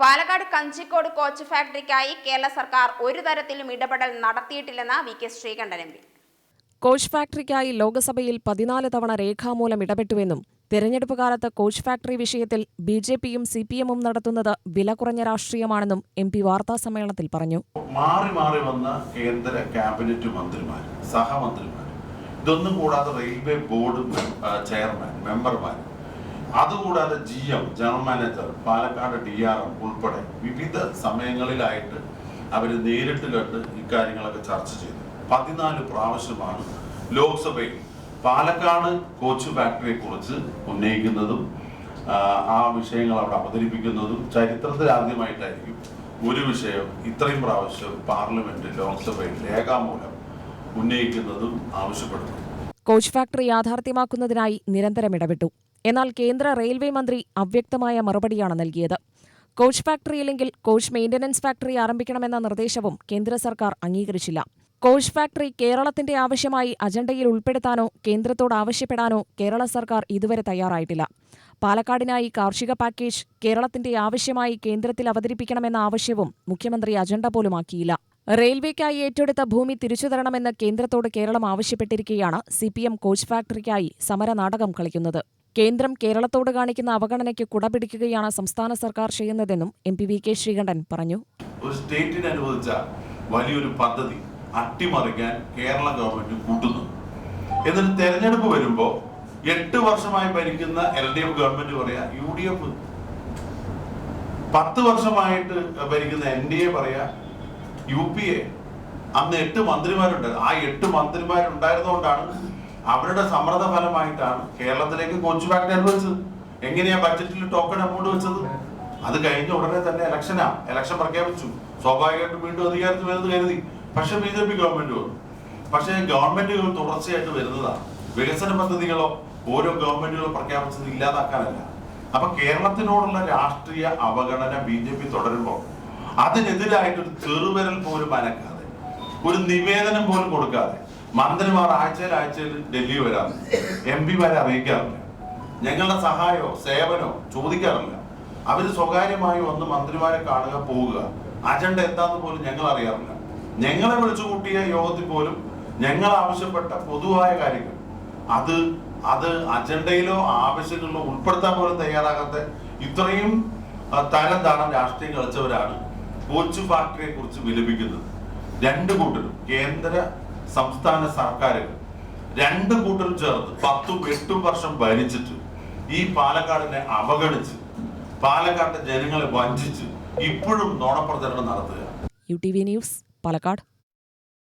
Palakkad Kanjikode coach ഫാക്ടറിക്കായി കേരള സർക്കാർ ഒരു തരത്തിലും ഇടപെടൽ നടത്തിയിട്ടില്ലെന്ന് V K Sreekandan M P. Coach ഫാക്ടറിക്കായി ലോക്സഭയിൽ പതിനാല് തവണ രേഖാമൂലം ഇടപെട്ടുവെന്നും തെരഞ്ഞെടുപ്പ് കാലത്ത് കോച്ച് ഫാക്ടറി വിഷയത്തിൽ ബി ജെ പിയും സി പി എമ്മും നടത്തുന്നത് വില കുറഞ്ഞ രാഷ്ട്രീയമാണെന്നും എം പി വാർത്താസമ്മേളനത്തിൽ പറഞ്ഞു. മാറി മാറി വന്ന കേന്ദ്ര ക്യാബിനറ്റ് മന്ത്രിമാർ സഹമന്ത്രിമാർ ഇതൊന്നും കൂടാതെ റെയിൽവേ ബോർഡ് ചെയർമാൻ മെമ്പർമാർ അതുകൂടാതെ G M general manager Palakkad D R M ഉൾപ്പെടെ വിവിധ സമയങ്ങളിലായിട്ട് അവർ നേരിട്ട് കണ്ട് ഇക്കാര്യങ്ങളൊക്കെ ചർച്ച ചെയ്തു. പതിനാല് പ്രാവശ്യമാണ് ലോക്സഭയിൽ പാലക്കാട് കോച്ച് ഫാക്ടറിയെ കുറിച്ച് ഉന്നയിക്കുന്നതും ആ, വിഷയങ്ങൾ അവിടെ അവതരിപ്പിക്കുന്നതും ചരിത്രത്തിൽ ആദ്യമായിട്ടായിരിക്കും ഒരു വിഷയം ഇത്രയും പ്രാവശ്യം പാർലമെന്റ് ലോക്സഭയിൽ രേഖാമൂലം ഉന്നയിക്കുന്നതും ആവശ്യപ്പെടുന്നു കോച്ച് ഫാക്ടറി യാഥാർത്ഥ്യമാക്കുന്നതിനായി നിരന്തരം ഇടപെട്ടു. എന്നാൽ കേന്ദ്ര റെയിൽവേ മന്ത്രി അവ്യക്തമായ മറുപടിയാണ് നൽകിയത്. കോച്ച് ഫാക്ടറി അല്ലെങ്കിൽ കോച്ച് മെയിന്റനൻസ് ഫാക്ടറി ആരംഭിക്കണമെന്ന നിർദ്ദേശവും കേന്ദ്ര സർക്കാർ അംഗീകരിച്ചില്ല. കോച്ച് ഫാക്ടറി കേരളത്തിന്റെ ആവശ്യമായി അജണ്ടയിൽ ഉൾപ്പെടുത്താനോ കേന്ദ്രത്തോട് ആവശ്യപ്പെടാനോ കേരള സർക്കാർ ഇതുവരെ തയ്യാറായിട്ടില്ല. പാലക്കാടിനായി കാർഷിക പാക്കേജ് കേരളത്തിന്റെ ആവശ്യമായി കേന്ദ്രത്തിൽ അവതരിപ്പിക്കണമെന്ന ആവശ്യവും മുഖ്യമന്ത്രി അജണ്ട പോലും ആക്കിയില്ല. റെയിൽവേക്കായി ഏറ്റെടുത്ത ഭൂമി തിരിച്ചു തരണമെന്ന് കേന്ദ്രത്തോട് കേരളം ആവശ്യപ്പെട്ടിരിക്കുകയാണ് സിപിഎം കോച്ച് ഫാക്ടറിക്കായി സമരനാടകം കളിക്കുന്നത്. കേന്ദ്രം കേരളത്തോട് കാണിക്കുന്ന അവഗണനയ്ക്ക് കുടപിടിക്കുകയാണ് സംസ്ഥാന സർക്കാർ ചെയ്യുന്നതെന്നും M P V K Sreekandan പറഞ്ഞു. ഒരു സ്റ്റേറ്റിന് അനുവദിച്ച വലിയൊരു പദ്ധതി അട്ടിമറിക്കാൻ കേരള ഗവൺമെന്റ് കൂട്ടുന്നു. എന്നിട്ട് തെരഞ്ഞെടുപ്പ് വരുമ്പോ എട്ട് വർഷമായി ഭരിക്കുന്ന എൽ ഡി എഫ് ഗവൺമെന്റ് പറയാ യു ഡി എഫ് പത്ത് വർഷമായിട്ട് ഭരിക്കുന്ന എൻ ഡി എ പറയാ യു പി എ. അന്ന് എട്ട് മന്ത്രിമാരുണ്ട് ആ എട്ട് മന്ത്രിമാരുണ്ടായിരുന്നുകൊണ്ടാണ് അവരുടെ സമ്മർദ്ദ ഫലമായിട്ടാണ് കേരളത്തിലേക്ക് കോച്ച് ഫാക്ടറി അനുവദിച്ചത് എങ്ങനെയാ ബഡ്ജറ്റിൽ ടോക്കൺ എമൗണ്ട് വെച്ചത്? അത് കഴിഞ്ഞ ഉടനെ തന്നെ ഇലക്ഷനാ ഇലക്ഷൻ പ്രഖ്യാപിച്ചു. സ്വാഭാവികമായിട്ടും വീണ്ടും അധികാരത്തിൽ വരുന്നത് കരുതി. പക്ഷെ ബി ജെ പി ഗവൺമെന്റ് വന്നു. പക്ഷെ ഗവൺമെന്റുകൾ തുടർച്ചയായിട്ട് വരുന്നതാണ് വികസന പദ്ധതികളോ ഓരോ ഗവൺമെന്റുകളും പ്രഖ്യാപിച്ചത് ഇല്ലാതാക്കാനല്ല. അപ്പൊ കേരളത്തിനോടുള്ള രാഷ്ട്രീയ അവഗണന ബി ജെ പി തുടരുമ്പോൾ അതിനെതിരായിട്ട് ഒരു ചെറുവിരൽ പോലും അനക്കാതെ ഒരു നിവേദനം പോലും കൊടുക്കാതെ മന്ത്രിമാർ ആഴ്ചയിൽ ആഴ്ചയിൽ ഡൽഹി വരാം എം പിമാരെ അറിയിക്കാറില്ല. ഞങ്ങളുടെ സഹായമോ സേവനോ ചോദിക്കാറില്ല. അവർ സ്വകാര്യമായി വന്ന് മന്ത്രിമാരെ കാണുക പോവുക. അജണ്ട എന്താന്ന് പോലും ഞങ്ങൾ അറിയാറില്ല. ഞങ്ങളെ വിളിച്ചു കൂട്ടിയ യോഗത്തിൽ പോലും ഞങ്ങൾ ആവശ്യപ്പെട്ട പൊതുവായ കാര്യങ്ങൾ. അത് അത് അജണ്ടയിലോ ആവശ്യങ്ങളിലോ ഉൾപ്പെടുത്താൻ പോലും തയ്യാറാകാത്ത ഇത്രയും തരം താണം രാഷ്ട്രീയം കളിച്ചവരാണ് കോച്ച് ഫാക്ടറിയെ കുറിച്ച് വിലപിക്കുന്നത്. രണ്ട് കൂട്ടരും കേന്ദ്ര സംസ്ഥാന സർക്കാരുകൾ രണ്ട് കൂട്ടരും ചേർന്ന് പത്തും എട്ടും വർഷം ഭരിച്ചിട്ട് ഈ പാലക്കാടിനെ അവഗണിച്ച് പാലക്കാട്ടെ ജനങ്ങളെ വഞ്ചിച്ച് ഇപ്പോഴും നോണപ്രചരണം നടത്തുക U T V news Palakkad.